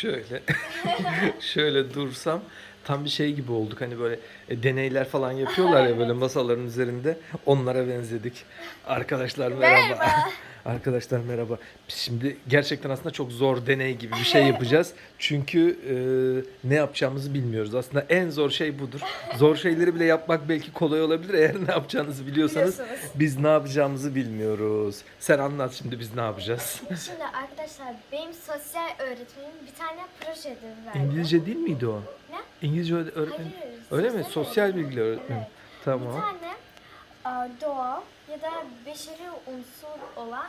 Şöyle şöyle dursam tam bir şey gibi olduk. Hani böyle e, deneyler falan yapıyorlar ya böyle masaların üzerinde. Onlara benzedik. Arkadaşlar merhaba. Arkadaşlar merhaba. Biz şimdi gerçekten aslında çok zor deney gibi bir şey yapacağız. Çünkü e, ne yapacağımızı bilmiyoruz. Aslında en zor şey budur. Zor şeyleri bile yapmak belki kolay olabilir eğer ne yapacağınızı biliyorsanız. Biliyorsunuz. Biz ne yapacağımızı bilmiyoruz. Sen anlat şimdi biz ne yapacağız. Şimdi arkadaşlar benim sosyal öğretmenim bir tane proje ödevi verdi. İngilizce değil miydi o? Ne? İngilizce öğre- öğretmen. Hayır. Öyle mi? Sosyal öğretmen. bilgi öğretmeni. Evet. Bir Tamam. tane a, doğal ya da beşeri unsur olan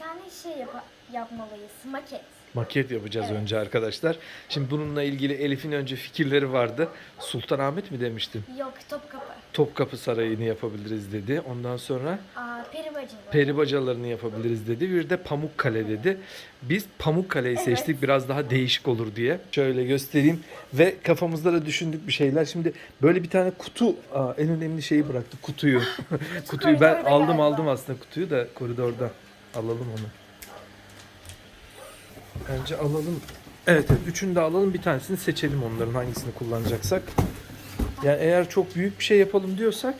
bir tane şey yapa- yapmalıyız. Maket. Maket yapacağız Evet. önce arkadaşlar. Şimdi bununla ilgili Elif'in önce fikirleri vardı. Sultanahmet mi demiştin? Yok Topkapı. Topkapı Sarayı'nı yapabiliriz dedi. Ondan sonra Aa, peribacalı. peribacalarını yapabiliriz dedi. Bir de Pamukkale dedi. Biz Pamukkale'yi Evet. seçtik biraz daha değişik olur diye. Şöyle göstereyim ve kafamızda da düşündük bir şeyler. Şimdi böyle bir tane kutu, Aa, en önemli şeyi bıraktı kutuyu. kutuyu ben aldım aldım aslında kutuyu da koridorda. Alalım onu. Bence alalım. Evet, evet üçünü de alalım bir tanesini seçelim onların hangisini kullanacaksak. Yani eğer çok büyük bir şey yapalım diyorsak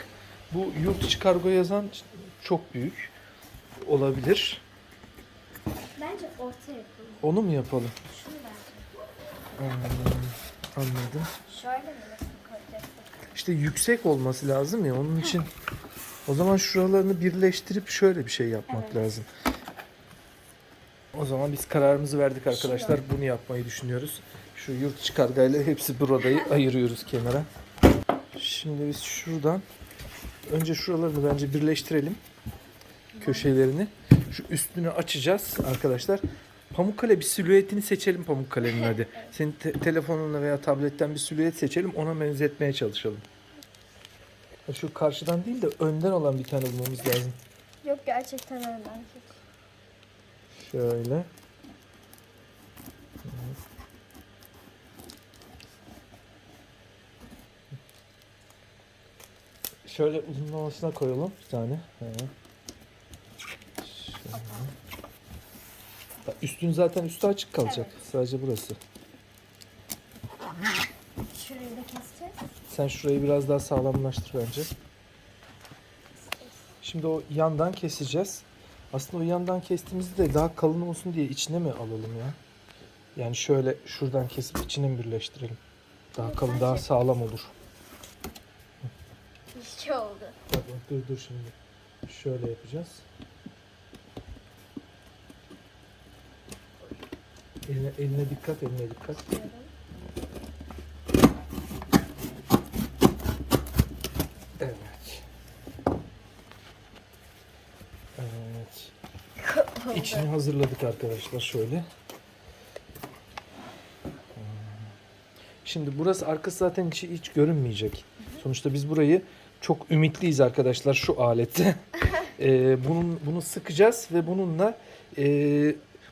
bu yurt içi kargo yazan çok büyük olabilir. Bence ortaya yapalım. Onu mu yapalım? Şunu bence. Hmm, anladım. Şöyle mi? İşte yüksek olması lazım ya onun için. O zaman şuralarını birleştirip şöyle bir şey yapmak Evet. lazım. O zaman biz kararımızı verdik arkadaşlar. Bunu yapmayı düşünüyoruz. Şu yurt içi kargayla hepsi buradayı ayırıyoruz kenara. Şimdi biz şuradan önce şuralarını bence birleştirelim. Köşelerini. Şu üstünü açacağız arkadaşlar. Pamukkale bir silüetini seçelim Pamukkale'nin hadi. Senin te- telefonunla veya tabletten bir silüet seçelim. Ona benzetmeye çalışalım. Şu karşıdan değil de önden olan bir tane bulmamız lazım. Yok gerçekten önden. Şöyle. Şöyle uzunlamasına koyalım bir tane. Şöyle. Üstün zaten üstü açık kalacak. Sadece burası. Şurayı da keseceğiz. Sen şurayı biraz daha sağlamlaştır bence. Şimdi o yandan keseceğiz. Aslında o yandan kestiğimizde de daha kalın olsun diye içine mi alalım ya? Yani şöyle şuradan kesip içine mi birleştirelim? Daha kalın, daha sağlam olur. İşte oldu. Bak, bak, dur dur şimdi. Şöyle yapacağız. Eline, eline dikkat, eline dikkat. Evet. Evet. İçini hazırladık arkadaşlar şöyle. Şimdi burası arkası zaten hiç, hiç görünmeyecek. Sonuçta biz burayı çok ümitliyiz arkadaşlar şu alette. Ee, bunun bunu sıkacağız ve bununla e,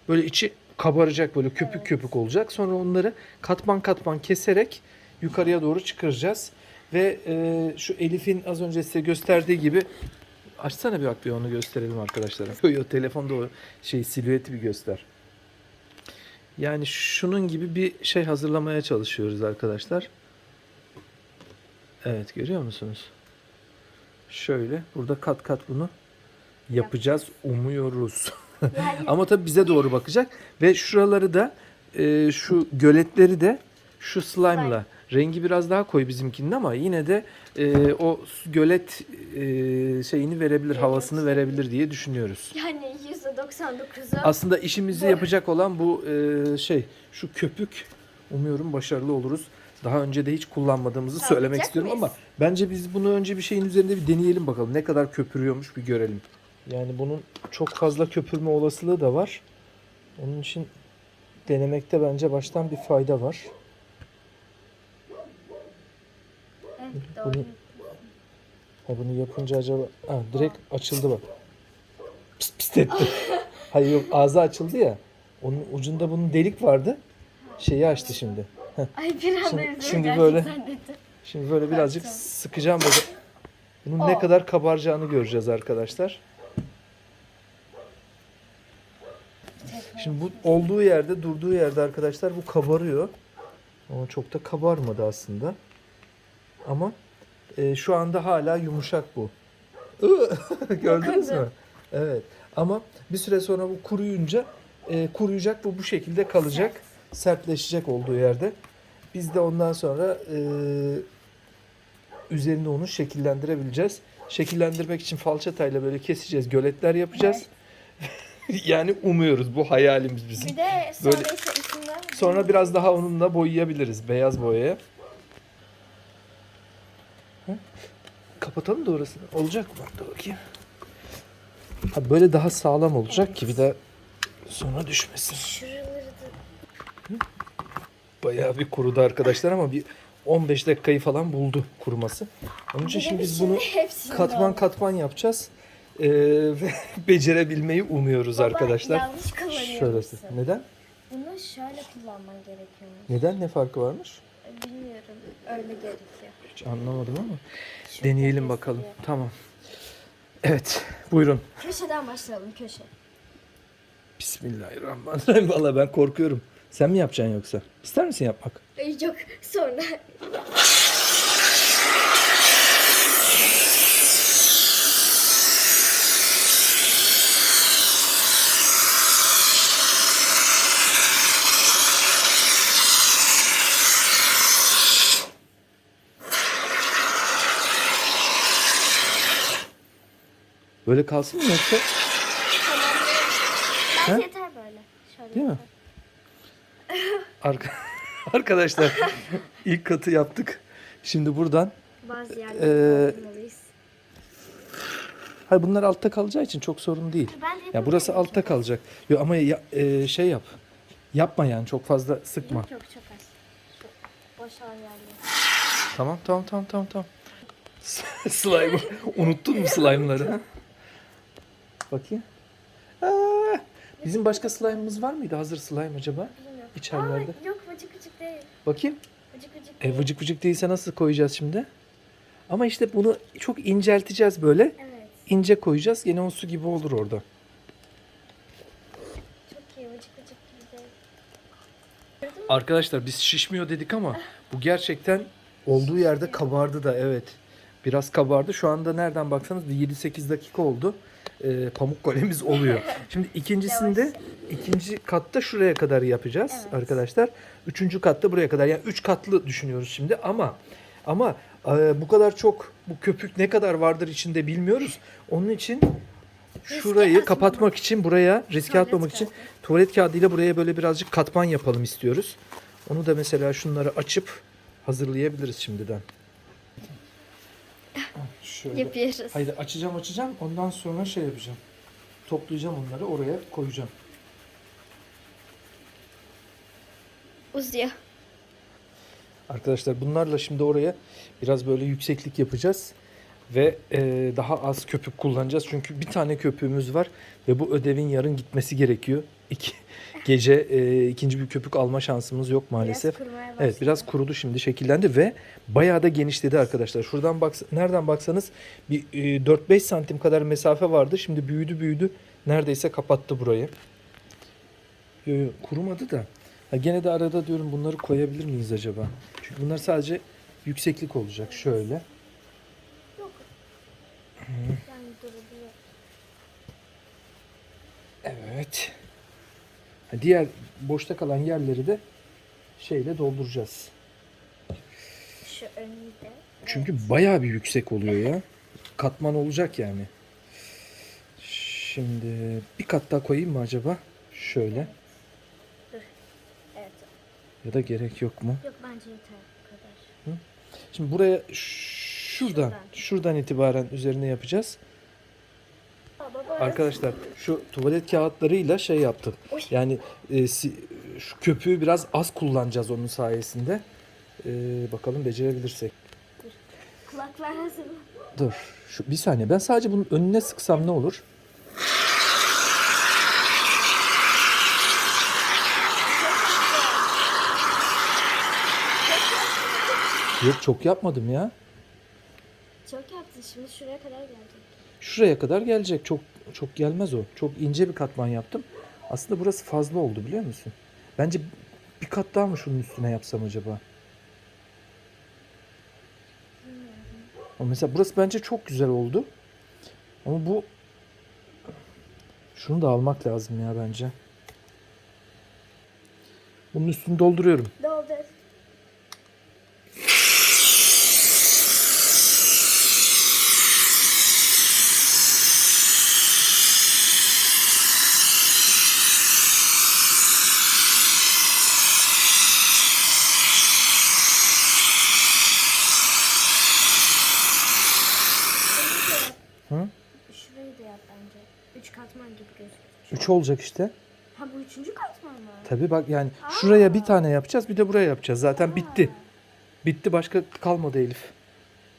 böyle içi kabaracak böyle köpük köpük olacak. Sonra onları katman katman keserek yukarıya doğru çıkaracağız. Ve e, şu Elif'in az önce size gösterdiği gibi açsana bir bak bir onu gösterelim arkadaşlara. Yo, yo, telefonda o şey silüeti bir göster. Yani şunun gibi bir şey hazırlamaya çalışıyoruz arkadaşlar. Evet görüyor musunuz? Şöyle burada kat kat bunu yapacağız umuyoruz. Ama tabii bize doğru bakacak ve şuraları da e, şu göletleri de şu slime'la rengi biraz daha koyu bizimkinin ama yine de e, o gölet e, şeyini verebilir, havasını verebilir diye düşünüyoruz. yani %99'u Aslında işimizi Bu. yapacak olan bu e, şey şu köpük. Umuyorum başarılı oluruz. Daha önce de hiç kullanmadığımızı Sağlayacak söylemek istiyorum mıyız? ama bence biz bunu önce bir şeyin üzerinde bir deneyelim bakalım. Ne kadar köpürüyormuş bir görelim. Yani bunun çok fazla köpürme olasılığı da var. Onun için denemekte bence baştan bir fayda var. Evet, doğru. Bunu- Ha bunu yapınca acaba ha, direkt açıldı bak. Pis pis etti. Hayır yok ağzı açıldı ya. Onun ucunda bunun delik vardı. Şeyi açtı şimdi. Ay bir anda Şimdi- şimdi böyle-. Şimdi böyle birazcık Açacağım. sıkacağım böyle. Bunun ne O. kadar kabaracağını göreceğiz arkadaşlar. Şimdi bu olduğu yerde, durduğu yerde arkadaşlar bu kabarıyor. Ama çok da kabarmadı aslında. Ama e, şu anda hala yumuşak bu. Gördünüz mü? Evet. Ama bir süre sonra bu kuruyunca e, kuruyacak bu bu şekilde kalacak. Sertleşecek olduğu yerde. Biz de ondan sonra e, üzerine onu şekillendirebileceğiz. Şekillendirmek için falçatayla böyle keseceğiz, göletler yapacağız. yani umuyoruz bu hayalimiz bizim. Bir de sonra Böyle- Sonra biraz daha onunla boyayabiliriz beyaz boyaya. Hı? Kapatalım da orasını. Olacak mı? Dur bakayım. Ha, böyle daha sağlam olacak ki bir de sonra düşmesin. şuraları da Bayağı bir kurudu arkadaşlar ama bir 15 dakikayı falan buldu kuruması. Onun için şimdi biz bunu katman katman yapacağız. Ee, ve becerebilmeyi umuyoruz Baba, arkadaşlar. yanlış kullanıyor Şöylesi. musun? Neden? Bunu şöyle kullanman gerekiyormuş. Neden? Ne farkı varmış? Bilmiyorum. Öyle gerekiyor. Hiç anlamadım ama. Deneyelim bakalım. Tamam. Evet. Buyurun. Köşeden başlayalım köşe. Bismillahirrahmanirrahim. Valla ben korkuyorum. Sen mi yapacaksın yoksa? İster misin yapmak? Yok sonra. Böyle kalsın mı yoksa? Bence Ha? yeter böyle. Şöyle Değil mi? Arka... Arkadaşlar ilk katı yaptık. Şimdi buradan Bazı Ee, yerleri doldurmalıyız. Hayır bunlar altta kalacağı için çok sorun değil. Ben Ya burası altta kalacak. Yo, ama ya- e, şey yap. Yapma yani çok fazla sıkma. Yok yok çok az. Çok boş al yerleri. Tamam tamam tamam tamam tamam. Slime. Unuttun mu slime'ları? Bakayım. Aa, bizim başka slime'ımız var mıydı? Hazır slime acaba? Bilmiyorum. İçerilerde. Aa, yok vıcık vıcık değil. Bakayım. Vıcık vıcık E vıcık vıcık değilse nasıl koyacağız şimdi? Ama işte bunu çok incelteceğiz böyle. Evet. İnce koyacağız. Yine o su gibi olur orada. Çok iyi vıcık vıcık gibi değil. Arkadaşlar biz şişmiyor dedik ama bu gerçekten olduğu yerde kabardı da evet. Biraz kabardı. Şu anda nereden baksanız bir 7-8 dakika oldu. Ee, pamuk golemiz oluyor. Şimdi ikincisinde ikinci katta şuraya kadar yapacağız Evet. arkadaşlar. Üçüncü katta buraya kadar. Yani üç katlı düşünüyoruz şimdi ama ama e, bu kadar çok bu köpük ne kadar vardır içinde bilmiyoruz. Onun için şurayı atmamak. kapatmak için buraya riske Tuvalet atmamak için kağıdı. tuvalet kağıdıyla buraya böyle birazcık katman yapalım istiyoruz. Onu da mesela şunları açıp hazırlayabiliriz şimdiden. Şöyle. Yapıyoruz. Hayır açacağım açacağım ondan sonra şey yapacağım. Toplayacağım onları oraya koyacağım. Uzuyor. Arkadaşlar bunlarla şimdi oraya biraz böyle yükseklik yapacağız. Ve e, daha az köpük kullanacağız. Çünkü bir tane köpüğümüz var ve bu ödevin yarın gitmesi gerekiyor. İki, gece e, ikinci bir köpük alma şansımız yok maalesef. Biraz kurumaya Evet biraz kurudu şimdi şekillendi ve bayağı da genişledi arkadaşlar. Şuradan bak nereden baksanız bir e, 4-5 santim kadar mesafe vardı. Şimdi büyüdü büyüdü. Neredeyse kapattı burayı. Yo, yo, kurumadı da. Ha, gene de arada diyorum bunları koyabilir miyiz acaba? Çünkü bunlar sadece yükseklik olacak şöyle. Yok. Yani durabiliyor. Evet. Diğer boşta kalan yerleri de şeyle dolduracağız. Şu önünde. Çünkü bayağı bir yüksek oluyor ya. Katman olacak yani. Şimdi bir kat daha koyayım mı acaba? Şöyle. Evet. Ya da gerek yok mu? Yok bence yeter bu kadar. Şimdi buraya şuradan, Şuradan. şuradan itibaren üzerine yapacağız. Arkadaşlar şu tuvalet kağıtlarıyla şey yaptım. Yani e, si- şu köpüğü biraz az kullanacağız onun sayesinde. E, bakalım becerebilirsek. Kulaklar hazır mı? Dur. Şu bir saniye. Ben sadece bunun önüne sıksam ne olur? Yok çok yapmadım ya. Çok yaptın şimdi şuraya kadar gelecek. Şuraya kadar gelecek. Çok çok gelmez o. Çok ince bir katman yaptım. Aslında burası fazla oldu biliyor musun? Bence bir kat daha mı şunun üstüne yapsam acaba? Ama mesela burası bence çok güzel oldu. Ama bu şunu da almak lazım ya bence. Bunun üstünü dolduruyorum. Doldur. 3 olacak işte. Ha bu üçüncü katman mı? Tabii bak yani Aa. şuraya bir tane yapacağız bir de buraya yapacağız. Zaten Aa. bitti. Bitti başka kalmadı Elif.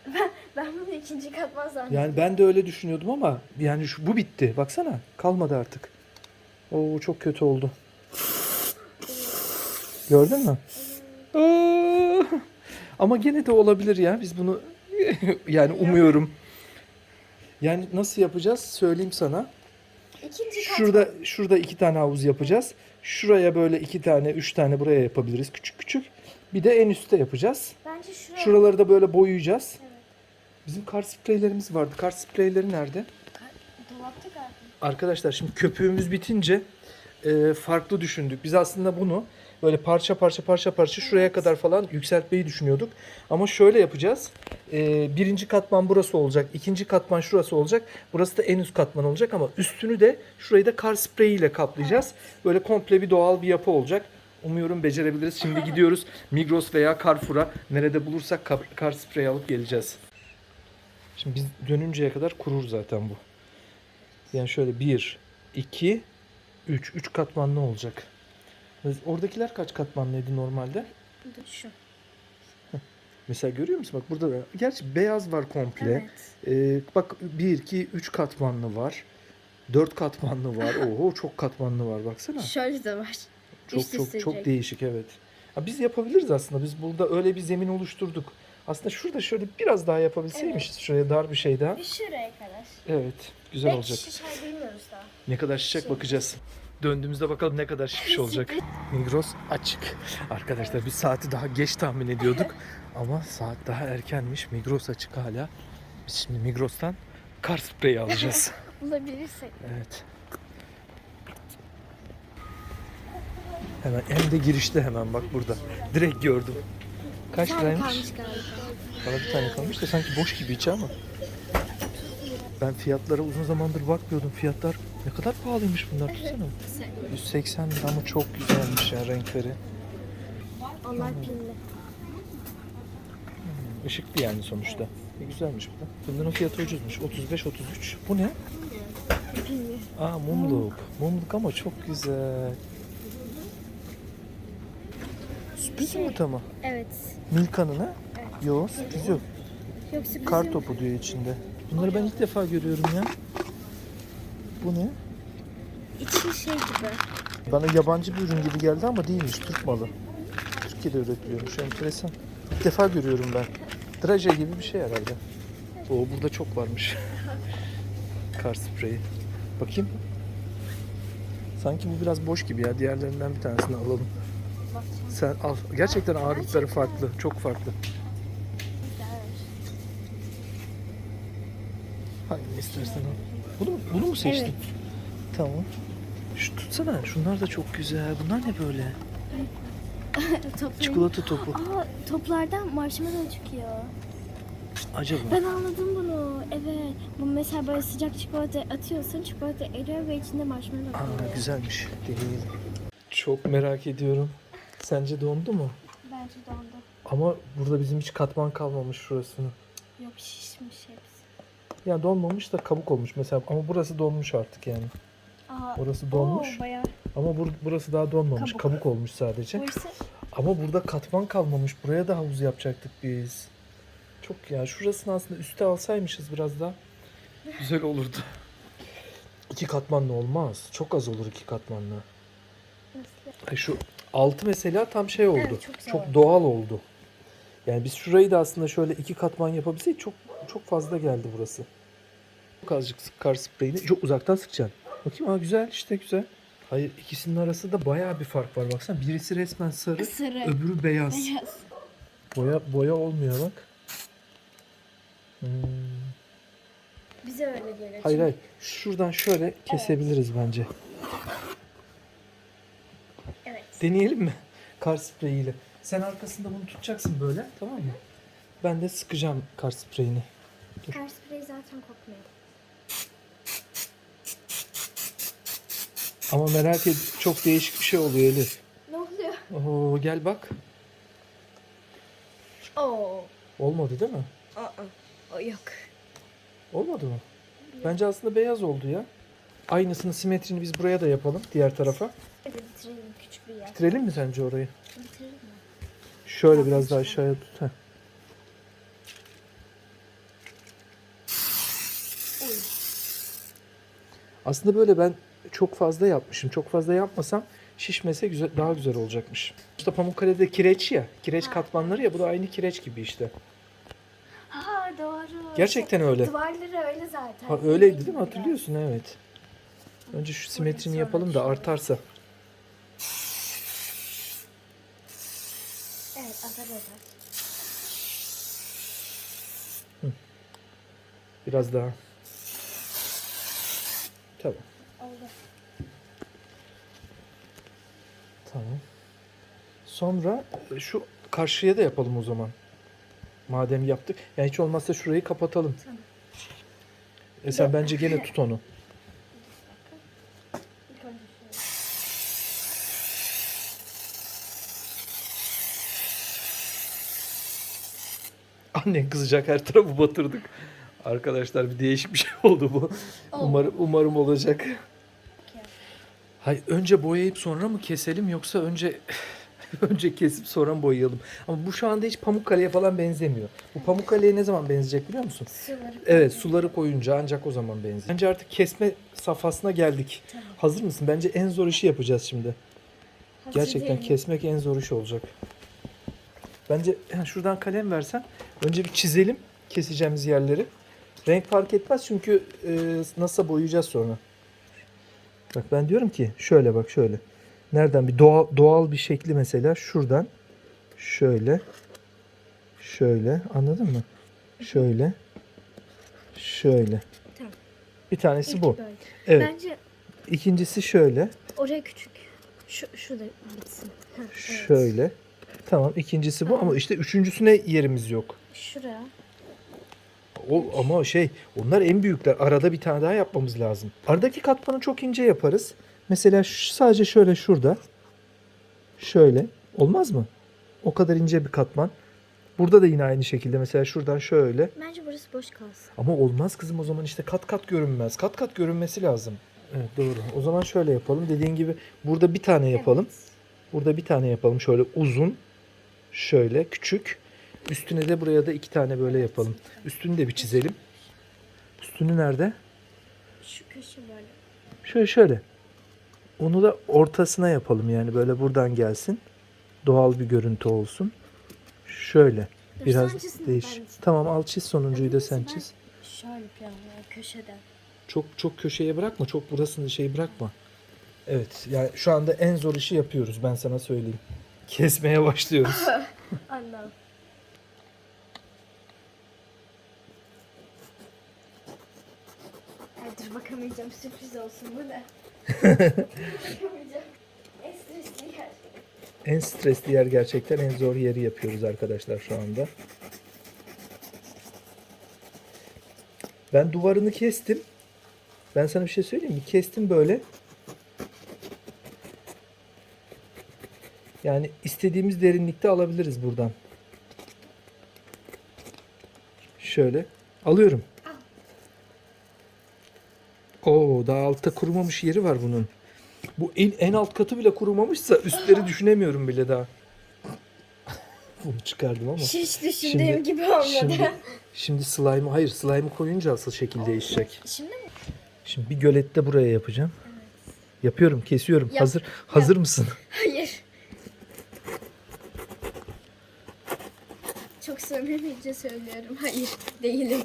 Ben, ben bunu ikinci katman zannettim. Yani ben de öyle düşünüyordum ama yani şu, bu bitti. Baksana kalmadı artık. Oo çok kötü oldu. Gördün mü? Ama gene de olabilir ya. Biz bunu yani umuyorum. Yani nasıl yapacağız söyleyeyim sana. İkinci. Şurada şurada iki tane havuz yapacağız. Şuraya böyle iki tane, üç tane buraya yapabiliriz küçük küçük. Bir de en üstte yapacağız. Bence şuraya. Şuraları da böyle boyayacağız. Evet. Bizim kar spreylerimiz vardı. Kar spreyleri nerede? Dolapta galiba. Arkadaşlar şimdi köpüğümüz bitince e, farklı düşündük. Biz aslında bunu böyle parça parça parça parça şuraya kadar falan yükseltmeyi düşünüyorduk. Ama şöyle yapacağız. E, birinci katman burası olacak. ikinci katman şurası olacak. Burası da en üst katman olacak ama üstünü de şurayı da kar spreyiyle kaplayacağız. Böyle komple bir doğal bir yapı olacak. Umuyorum becerebiliriz. Şimdi gidiyoruz Migros veya Carrefour'a. Nerede bulursak kar, kar spreyi alıp geleceğiz. Şimdi biz dönünceye kadar kurur zaten bu. Yani şöyle 1, 2, 3. 3 katmanlı olacak. Oradakiler kaç katmanlıydı normalde? Dur şu. Mesela görüyor musun? Bak burada da. Gerçi beyaz var komple. Evet. Ee, bak 1, 2, 3 katmanlı var. 4 katmanlı var. Oho çok katmanlı var baksana. Şöyle de var. Çok üst çok üste çok değişik evet. Ha, biz yapabiliriz aslında. Biz burada öyle bir zemin oluşturduk. Aslında şurada şöyle biraz daha yapabilseymişiz. Şuraya dar bir şey daha. Bir şuraya kadar. Evet. Güzel Belki olacak. şişer bilmiyoruz daha. Ne kadar şişecek Şey. bakacağız. Döndüğümüzde bakalım ne kadar şişmiş olacak. Migros açık. Arkadaşlar biz saati daha geç tahmin ediyorduk. Ama saat daha erkenmiş. Migros açık hala. Biz şimdi Migros'tan kar spreyi alacağız. Bulabilirsek. evet. Hemen hem de girişte hemen bak burada. Direkt gördüm. Kaç liraymış? Bana bir tane kalmış da sanki boş gibi içi ama. Ben fiyatlara uzun zamandır bakmıyordum. Fiyatlar ne kadar pahalıymış bunlar tutsana. 180 lira ama çok güzelmiş ya renkleri. Onlar pilli. Işıklı yani sonuçta. Ne güzelmiş bu da. Bunların fiyatı ucuzmuş. 35-33. Bu ne? Pilli. Aa mumluk. Mumluk ama çok güzel. Sürpriz yumurta mı? Evet. Milka'nın ha? Yok sürpriz yok. Yoksa Kar topu diyor içinde. Bunları ben ilk defa görüyorum ya. Bu ne? İçi şey gibi. Bana yabancı bir ürün gibi geldi ama değilmiş. Türk malı. Türkiye'de üretiliyormuş. Enteresan. İlk defa görüyorum ben. Draje gibi bir şey herhalde. Oo burada çok varmış. Kar spreyi. Bakayım. Sanki bu biraz boş gibi ya. Diğerlerinden bir tanesini alalım. Sen al. Gerçekten ağırlıkları farklı. Çok farklı. Hangisini istersen al. Bunu, mu- bunu mu seçtin? Evet. Tamam. Şu tutsana. Şunlar da çok güzel. Bunlar ne böyle? Çikolata topu. Aa toplardan marshmallow çıkıyor. Acaba? Ben anladım bunu. Evet. Bu mesela böyle sıcak çikolata atıyorsun. Çikolata eriyor ve içinde marshmallow Aa kalıyor. güzelmiş. Değil. Çok merak ediyorum. Sence dondu mu? Bence dondu. Ama burada bizim hiç katman kalmamış şurasını. Yok şişmiş hepsi. Yani donmamış da kabuk olmuş mesela. Ama burası donmuş artık yani. Aa, Orası donmuş. Oo, bayağı. Ama bur- burası daha donmamış. Kabuk. Kabuk olmuş sadece. Burası Ama burada katman kalmamış. Buraya da havuz yapacaktık biz. Çok ya. Şurasını aslında üste alsaymışız biraz daha. Güzel olurdu. İki katmanlı olmaz. Çok az olur iki katmanlı. nasıl? Ay Şu altı mesela tam şey oldu. Evet, çok güzel çok oldu. doğal oldu. Yani biz şurayı da aslında şöyle iki katman yapabilseydik çok çok fazla geldi burası. Çok azıcık sık kar spreyini çok uzaktan sıkacaksın. Bakayım aa güzel işte güzel. Hayır ikisinin arasında bayağı bir fark var baksana. Birisi resmen sarı, Sarı. öbürü beyaz. Beyaz. Boya boya olmuyor bak. Hmm. Bize öyle geliyor. Hayır hayır. Şuradan şöyle kesebiliriz bence. Evet. Deneyelim mi? Kar spreyiyle. Sen arkasında bunu tutacaksın böyle tamam mı? Ben de sıkacağım kar spreyini. Kar spreyi zaten kokmuyor. Ama merak et çok değişik bir şey oluyor Elif. Ne oluyor? Oo, gel bak. Oo. Olmadı değil mi? Aa. Yok. Olmadı mı? Bence aslında beyaz oldu ya. Aynısını simetrini biz buraya da yapalım diğer tarafa. Hadi bitirelim küçük bir yer. Bitirelim mi sence orayı? Bitirelim mi? Şöyle biraz daha aşağıya tut. Heh. Oy. Aslında böyle ben çok fazla yapmışım. Çok fazla yapmasam şişmese güzel, daha güzel olacakmış. İşte Pamukkale'de kireç ya. Kireç Ha. katmanları ya. Bu da aynı kireç gibi işte. Ha doğru. Gerçekten öyle. Duvarları öyle zaten. Ha öyleydi değil mi? Hatırlıyorsun evet. Önce şu simetrini yapalım da artarsa. Evet azar azar. Biraz daha. Tamam. Oldu. Tamam. Sonra e, şu karşıya da yapalım o zaman. Madem yaptık. Yani hiç olmazsa şurayı kapatalım. Tamam. E sen bence gene tut onu. Annen kızacak her tarafı batırdık. Arkadaşlar bir değişik bir şey oldu bu. Umarım, umarım olacak. Hayır önce boyayıp sonra mı keselim yoksa önce önce kesip sonra mı boyayalım? Ama bu şu anda hiç Pamukkale'ye falan benzemiyor. Bu Pamukkale'ye ne zaman benzeyecek biliyor musun? Suları Evet suları koyunca ancak o zaman benziyor. Bence artık kesme safhasına geldik. Tamam. Hazır mısın? Bence en zor işi yapacağız şimdi. Hazır Gerçekten değilim. kesmek en zor iş olacak. Bence yani şuradan kalem versen önce bir çizelim keseceğimiz yerleri. Renk fark etmez çünkü e, nasıl boyayacağız sonra. Bak ben diyorum ki şöyle bak şöyle. Nereden bir doğal, doğal bir şekli mesela şuradan şöyle şöyle anladın mı? Şöyle şöyle. Tamam. Bir tanesi İlk bu. böyle. Evet. Bence İkincisi şöyle. oraya küçük. Şu, şurada bitsin. Ha, evet. Şöyle. Tamam ikincisi bu ama işte üçüncüsüne yerimiz yok. Şuraya. O ama şey onlar en büyükler. Arada bir tane daha yapmamız lazım. Aradaki katmanı çok ince yaparız. Mesela şu- sadece şöyle şurada. Şöyle. Olmaz mı? O kadar ince bir katman. Burada da yine aynı şekilde mesela şuradan şöyle. Bence burası boş kalsın. Ama olmaz kızım o zaman işte kat kat görünmez. Kat kat görünmesi lazım. Evet doğru. O zaman şöyle yapalım. Dediğin gibi burada bir tane yapalım. Evet. Burada bir tane yapalım. Şöyle uzun. Şöyle küçük. Üstüne de buraya da iki tane böyle yapalım. Üstünü de bir çizelim. Üstünü nerede? Şu köşe böyle. Şöyle şöyle. Onu da ortasına yapalım yani böyle buradan gelsin. Doğal bir görüntü olsun. Şöyle. Biraz değiş. Tamam al çiz sonuncuyu da sen çiz. Şöyle planlıyorum köşeden. Çok çok köşeye bırakma. Çok burasını şey bırakma. Evet yani şu anda en zor işi yapıyoruz ben sana söyleyeyim. Kesmeye başlıyoruz. Anladım. Bakamayacağım sürpriz olsun bu ne? bakamayacağım. En stresli yer. En stresli yer gerçekten en zor yeri yapıyoruz arkadaşlar şu anda. Ben duvarını kestim. Ben sana bir şey söyleyeyim mi? Kestim böyle. Yani istediğimiz derinlikte alabiliriz buradan. Şöyle. Alıyorum. Oo, daha altta kurumamış yeri var bunun. Bu en, en alt katı bile kurumamışsa üstleri düşünemiyorum bile daha. Bunu çıkardım ama. Hiç düşündüğüm Şimdi- gibi olmadı. Şimdi, şimdi slime'ı hayır slime'ı koyunca asıl şekil değişecek. Şimdi mi? Şimdi bir gölette buraya yapacağım. Yapıyorum, kesiyorum. Yap, hazır hazır mısın? Hayır. Çok samimice söylüyorum. Hayır değilim.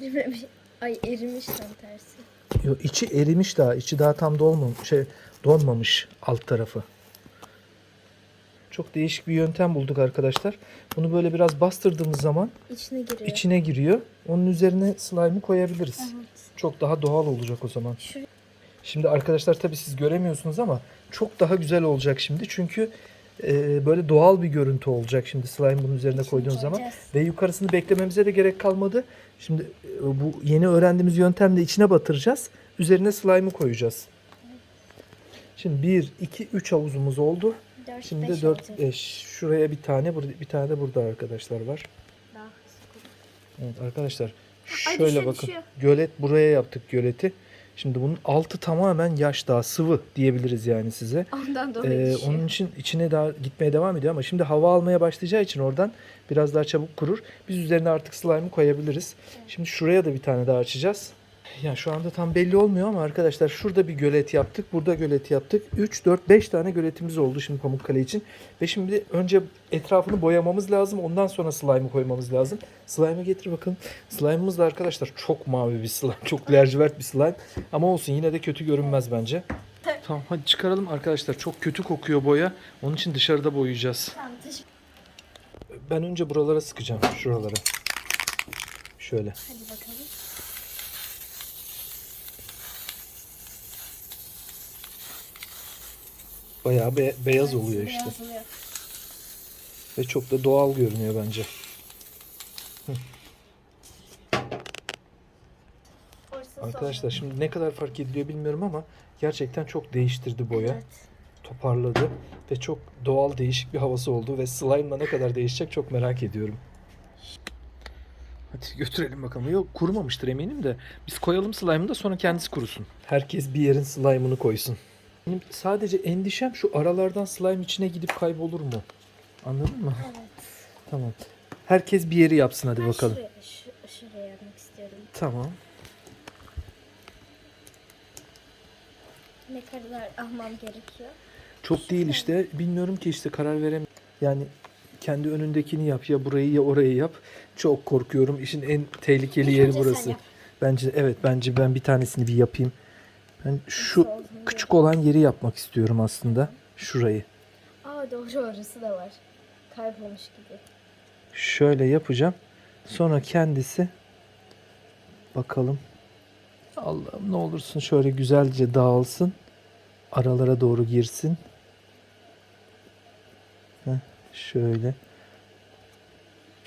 Erimemiş. Ay erimiş tam tersi. Yo, içi erimiş daha. içi daha tam dolmamış. Şey, donmamış alt tarafı. Çok değişik bir yöntem bulduk arkadaşlar. Bunu böyle biraz bastırdığımız zaman İçine giriyor. içine giriyor. Onun üzerine slime'ı koyabiliriz. Evet. Çok daha doğal olacak o zaman. Şuraya- Şimdi arkadaşlar tabii siz göremiyorsunuz ama çok daha güzel olacak şimdi. Çünkü e, böyle doğal bir görüntü olacak şimdi slime bunun üzerine koyduğun zaman. Ve yukarısını beklememize de gerek kalmadı. Şimdi e, bu yeni öğrendiğimiz yöntemle içine batıracağız. Üzerine slime'ı koyacağız. Şimdi 1, 2, 3 havuzumuz oldu. Dört, Şimdi beş 4, olacak. 5. Şuraya bir tane, bir tane de burada arkadaşlar var. Evet arkadaşlar Ay, şöyle düşüyor, bakın. düşüyor. Gölet buraya yaptık göleti. Şimdi bunun altı tamamen yaş daha sıvı diyebiliriz yani size. Ondan dolayı Ee, düşüyor. onun için içine daha gitmeye devam ediyor ama şimdi hava almaya başlayacağı için oradan biraz daha çabuk kurur. Biz üzerine artık slime'ı koyabiliriz. Şimdi şuraya da bir tane daha açacağız. Ya şu anda tam belli olmuyor ama arkadaşlar şurada bir gölet yaptık. Burada gölet yaptık. 3, 4, 5 tane göletimiz oldu şimdi Pamukkale için. Ve şimdi önce etrafını boyamamız lazım. Ondan sonra slime'ı koymamız lazım. Slime'ı getir bakalım. Slime'ımız da arkadaşlar çok mavi bir slime. Çok lacivert bir slime. Ama olsun yine de kötü görünmez bence. Tamam hadi çıkaralım arkadaşlar. Çok kötü kokuyor boya. Onun için dışarıda boyayacağız. Tamam, Ben önce buralara sıkacağım. Şuralara. Şöyle. Hadi bakalım. Bayağı be- beyaz oluyor işte. Beyaz oluyor. Ve çok da doğal görünüyor bence. Arkadaşlar şimdi ne kadar fark ediliyor bilmiyorum ama gerçekten çok değiştirdi boya. Evet. Toparladı ve çok doğal değişik bir havası oldu ve slime'la ne kadar değişecek çok merak ediyorum. Hadi götürelim bakalım. Yok kurumamıştır eminim de biz koyalım slime'ı da sonra kendisi kurusun. Herkes bir yerin slime'ını koysun. Benim sadece endişem şu aralardan slime içine gidip kaybolur mu? Anladın mı? Evet. Tamam. Herkes bir yeri yapsın hadi Ben bakalım. Şuraya, şu, şuraya yapmak istiyorum. Tamam. Ne kadar almam gerekiyor? Çok değil işte. Bilmiyorum ki işte karar veremiyorum. Yani kendi önündekini yap ya burayı ya orayı yap. Çok korkuyorum. İşin en tehlikeli yeri önce sen burası. yap. Bence evet bence ben bir tanesini bir yapayım. Ben şu Nasıl olduğunu küçük olan yeri yapmak istiyorum aslında. Şurayı. Aa doğru orası da var. Kaybolmuş gibi. Şöyle yapacağım. Sonra kendisi bakalım. Allah'ım ne olursun şöyle güzelce dağılsın. Aralara doğru girsin. Heh, şöyle.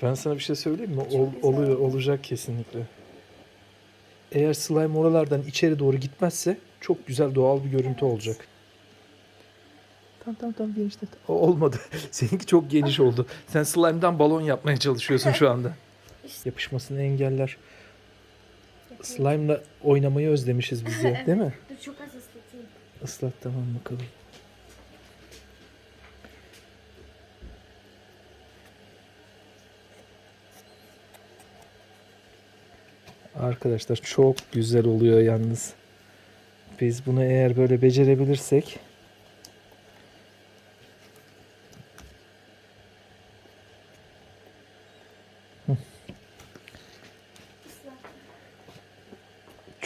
Ben sana bir şey söyleyeyim mi? Ol- oluyor, olacak kesinlikle. Eğer slime oralardan içeri doğru gitmezse çok güzel doğal bir görüntü olacak. Tamam tamam tamam genişlet. O olmadı. Seninki çok geniş oldu. Sen slime'dan balon yapmaya çalışıyorsun şu anda. Yapışmasını engeller. Slime'la oynamayı özlemişiz biz ya, değil mi? Dur çok az ıslatayım. Islat tamam bakalım. Arkadaşlar çok güzel oluyor yalnız. Biz bunu eğer böyle becerebilirsek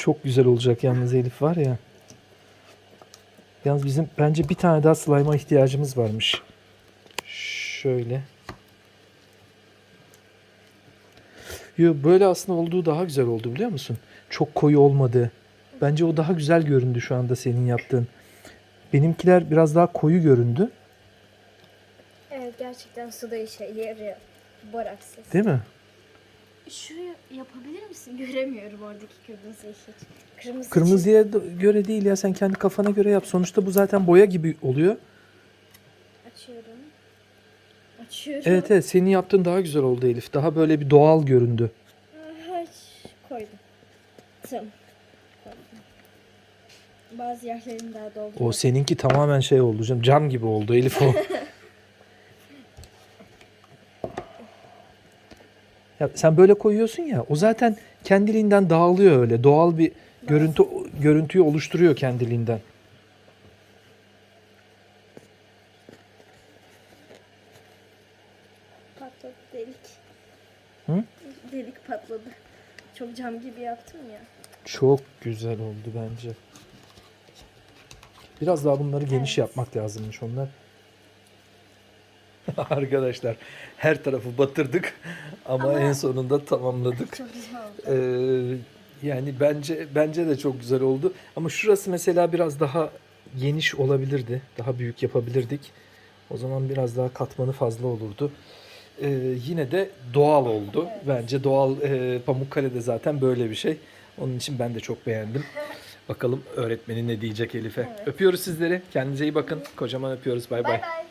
çok güzel olacak yalnız Elif var ya. Yalnız bizim bence bir tane daha slime'a ihtiyacımız varmış. Şöyle. Yo, böyle aslında olduğu daha güzel oldu biliyor musun? Çok koyu olmadı. Bence o daha güzel göründü şu anda senin yaptığın. Benimkiler biraz daha koyu göründü. Evet gerçekten suda işe yarıyor. Boraksız. Değil mi? Şuraya yapabilir misin? Göremiyorum oradaki kırmızıyı hiç. Kırmızı Kırmızıya da- göre değil ya sen kendi kafana göre yap. Sonuçta bu zaten boya gibi oluyor. Açıyorum. Açıyorum. Evet evet senin yaptığın daha güzel oldu Elif. Daha böyle bir doğal göründü. Aha, koydum. Tamam. Bazı yerlerini daha doldurdum. O seninki tamamen şey oldu canım. Cam gibi oldu Elif o. ya sen böyle koyuyorsun ya. O zaten kendiliğinden dağılıyor öyle. Doğal bir görüntü görüntüyü oluşturuyor kendiliğinden. Patladı delik. Hı? Delik patladı. Çok cam gibi yaptım ya. Çok güzel oldu bence. Biraz daha bunları geniş Evet. yapmak lazımmış onlar. Arkadaşlar her tarafı batırdık ama, Ama- en sonunda tamamladık. Çok güzel oldu. Ee, yani bence bence de çok güzel oldu. Ama şurası mesela biraz daha geniş olabilirdi. Daha büyük yapabilirdik. O zaman biraz daha katmanı fazla olurdu. Ee, yine de doğal oldu. Bence doğal e, Pamukkale'de zaten böyle bir şey. Onun için ben de çok beğendim. Bakalım öğretmeni ne diyecek Elif'e. Evet. Öpüyoruz sizleri. Kendinize iyi bakın. Kocaman öpüyoruz. Bay bay. Bay bay.